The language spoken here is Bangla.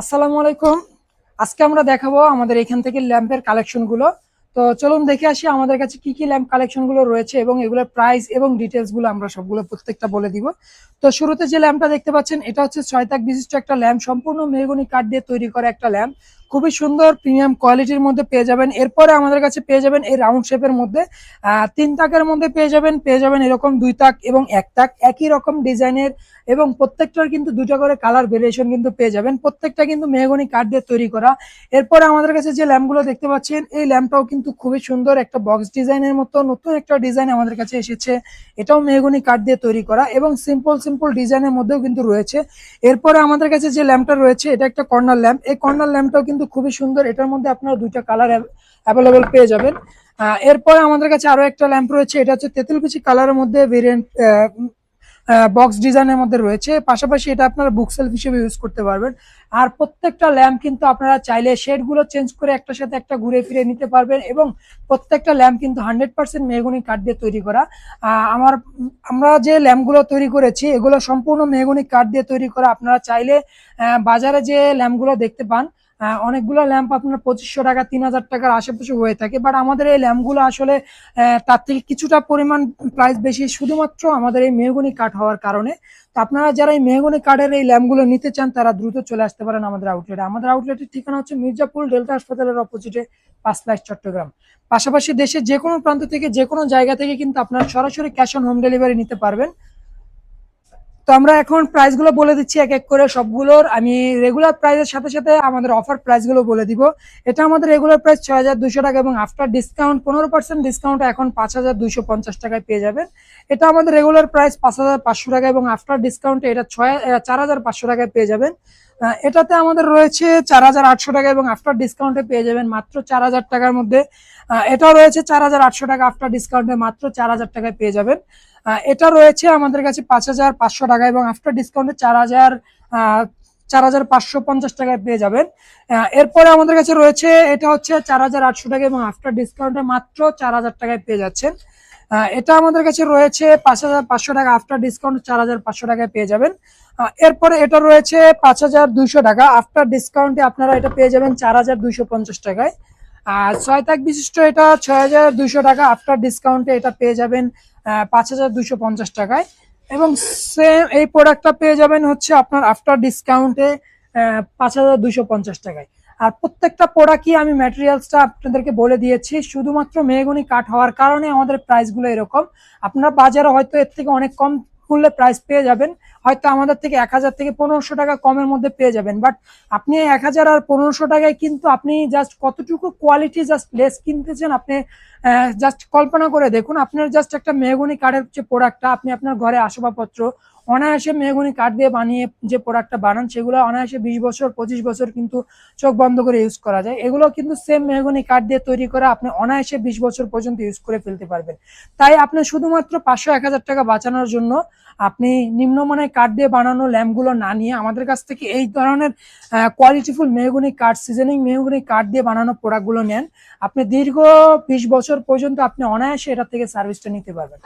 আসসালামু আলাইকুম। আজকে আমরা দেখাবো আমাদের এখান থেকে ল্যাম্পের কালেকশনগুলো তো চলুন দেখে আসি আমাদের কাছে কি কি ল্যাম্প কালেকশনগুলো রয়েছে এবং এগুলোর প্রাইস এবং ডিটেলসগুলো আমরা সবগুলো প্রত্যেকটা বলে দিব। তো শুরুতে যে ল্যাম্পটা দেখতে পাচ্ছেন, এটা হচ্ছে ছয় তাক বিশিষ্ট একটা ল্যাম্প, সম্পূর্ণ মেহগনি কাঠ দিয়ে তৈরি করা একটা ল্যাম্প। খুবই সুন্দর প্রিমিয়াম কোয়ালিটির মধ্যে পেয়ে যাবেন। এরপরে আমাদের কাছে পেয়ে যাবেন এই রাউন্ড শেপের মধ্যে তিন তাকের মধ্যে পেয়ে যাবেন পেয়ে যাবেন এরকম দুই তাক এবং এক তাক। একই রকম ডিজাইনের এবং প্রত্যেকটার কিন্তু দুটো করে কালার ভেরিয়েশন কিন্তু পেয়ে যাবেন। প্রত্যেকটা কিন্তু মেহগনি কাঠ দিয়ে তৈরি করা। এরপরে আমাদের কাছে যে ল্যাম্পগুলো দেখতে পাচ্ছেন, এই ল্যাম্পটাও কিন্তু খুবই সুন্দর একটা বক্স ডিজাইনের মতো নতুন একটা ডিজাইন আমাদের কাছে এসেছে। এটাও মেহগনি কাঠ দিয়ে তৈরি করা এবং সিম্পল সিম্পল ডিজাইনের মধ্যেও কিন্তু রয়েছে। এরপরে আমাদের কাছে যে ল্যাম্পটা রয়েছে, এটা একটা কর্নার ল্যাম্প এই কর্নার ল্যাম্পটাও কিন্তু খুবই সুন্দর। এটার মধ্যে আপনারা দুইটা কালার অ্যাভেলেবেল পেয়ে যাবেন। এরপরে আমাদের কাছে আরও একটা ল্যাম্প রয়েছে। এটা হচ্ছে তেঁতুলকুচি কালারের মধ্যে ভেরিয়েন্ট বক্স ডিজাইনের মধ্যে রয়েছে। পাশাপাশি এটা আপনারা বুক সেলফ হিসেবে ইউজ করতে পারবেন। আর প্রত্যেকটা ল্যাম্প কিন্তু আপনারা চাইলে শেডগুলো চেঞ্জ করে একটা সাথে একটা ঘুরে ফিরে নিতে পারবেন এবং প্রত্যেকটা ল্যাম্প কিন্তু হান্ড্রেড পার্সেন্ট মেহগুনি কাঠ দিয়ে তৈরি করা। আমার, আমরা যে ল্যাম্পগুলো তৈরি করেছি, এগুলো সম্পূর্ণ মেহগুনি কাঠ দিয়ে তৈরি করা। আপনারা চাইলে বাজারে যে ল্যাম্পগুলো দেখতে পান অনেকগুলো ল্যাম্প আপনার পঁচিশশো টাকা, তিন হাজার টাকার আশেপাশে হয়ে থাকে বাট আমাদের এই ল্যাম্পগুলো আসলে তার থেকে কিছুটা পরিমাণ প্রাইস বেশি, শুধুমাত্র আমাদের এই মেহগনি কাঠ হওয়ার কারণে। তো আপনারা যারা এই মেহগনি কাঠের এই ল্যাম্পগুলো নিতে চান, তারা দ্রুত চলে আসতে পারেন আমাদের আউটলেটে আমাদের আউটলেটের ঠিকানা হচ্ছে মির্জাপুর ডেল্টা হাসপাতালের অপোজিটে পাঁচ লাখ চট্টগ্রাম। পাশাপাশি দেশের যে কোনো প্রান্ত থেকে যে কোনো জায়গা থেকে কিন্তু আপনারা সরাসরি ক্যাশ অন হোম ডেলিভারি নিতে পারবেন। তো আমরা এখন প্রাইসগুলো বলে দিচ্ছি এক এক করে সবগুলোর। আমি রেগুলার প্রাইসের সাথে সাথে আমাদের অফার প্রাইসগুলো বলে দিব। এটা আমাদের রেগুলার প্রাইস ছয় হাজার দুশো টাকা এবং আফটার ডিসকাউন্ট পনেরো পার্সেন্ট ডিসকাউন্ট এখন পাঁচ হাজার দুইশো পঞ্চাশ টাকায় পেয়ে যাবেন। এটা আমাদের রেগুলার প্রাইস পাঁচ হাজার পাঁচশো টাকা এবং আফটার ডিসকাউন্টে এটা ছয় চার হাজার পাঁচশো টাকায় পেয়ে যাবেন। এটাতে আমাদের রয়েছে চার হাজার আটশো টাকা এবং আফটার ডিসকাউন্টে পেয়ে যাবেন মাত্র চার হাজার টাকার মধ্যে। আহ, এটা রয়েছে চার হাজার আটশো টাকা আফটার ডিসকাউন্টে মাত্র চার হাজার টাকায় পেয়ে যাবেন। এটা রয়েছে আমাদের কাছে পাঁচ হাজার পাঁচশো টাকা এবং আফটার ডিসকাউন্টে চার হাজার চার হাজার পাঁচশো পঞ্চাশ টাকায় পেয়ে যাবেন। এরপরে আমাদের কাছে রয়েছে, এটা হচ্ছে চার হাজার আটশো টাকা এবং আফটার ডিসকাউন্টে মাত্র চার হাজার টাকায় পেয়ে যাচ্ছেন। এটা আমাদের কাছে রয়েছে পাঁচ হাজার পাঁচশো টাকা আফটার ডিসকাউন্ট চার হাজার পাঁচশো টাকায় পেয়ে যাবেন। এরপরে এটা রয়েছে পাঁচ হাজার দুইশো টাকা আফটার ডিসকাউন্টে আপনারা এটা পেয়ে যাবেন চার হাজার দুইশো পঞ্চাশ টাকায়। আর ছয় তাক বিশিষ্ট এটা ছয় হাজার দুইশো টাকা আফটার ডিসকাউন্টে এটা পেয়ে যাবেন পাঁচ হাজার দুইশো পঞ্চাশ টাকায়। এবং সেম এই প্রোডাক্টটা পেয়ে যাবেন হচ্ছে আপনার আফটার ডিসকাউন্টে পাঁচ হাজার দুইশো পঞ্চাশ টাকায়। আর প্রত্যেকটা প্রোডাক্টই আমি ম্যাটেরিয়ালসটা আপনাদেরকে বলে দিয়েছি, শুধুমাত্র মেহগনি কাঠ হওয়ার কারণে আমাদের প্রাইসগুলো এরকম। আপনারা বাজারে হয়তো এর থেকে অনেক কম মূল্যে প্রাইস পেয়ে যাবেন। হয়তো আমাদের থেকে এক হাজার থেকে পনেরোশো টাকা কমের মধ্যে পেয়ে যাবেন। বাট আপনি এক হাজার আর পনেরোশো টাকায় কিন্তু আপনি জাস্ট কতটুকু কোয়ালিটি জাস্ট লেস কিনতেছেন আপনি জাস্ট কল্পনা করে দেখুন। আপনার জাস্ট একটা মেহগুনি কাঠের যে প্রোডাক্টটা আপনি আপনার ঘরে আসবাবপত্র অনায়াসে মেহগনি কাঠ দিয়ে বানিয়ে যে প্রোডাক্টটা বানান, সেগুলো অনায়াসে বিশ বছর, পঁচিশ বছর কিন্তু চোখ বন্ধ করে ইউজ করা যায়। এগুলো কিন্তু সেম মেহগনি কাঠ দিয়ে তৈরি করা আপনি অনায়াসে বিশ বছর পর্যন্ত ইউজ করে ফেলতে পারবেন। তাই আপনি শুধুমাত্র পাঁচশো এক হাজার টাকা বাঁচানোর জন্য আপনি নিম্নমানের কাঠ দিয়ে বানানো ল্যাম্পগুলো না নিয়ে আমাদের কাছ থেকে এই ধরনের কোয়ালিটিফুল মেহগনি কাঠ সিজনিং মেহগনি কাঠ দিয়ে বানানো প্রোডাক্টগুলো নেন। আপনি দীর্ঘ বিশ বছর পর্যন্ত আপনি অনায়াসে এটা থেকে সার্ভিসটা নিতে পারবেন।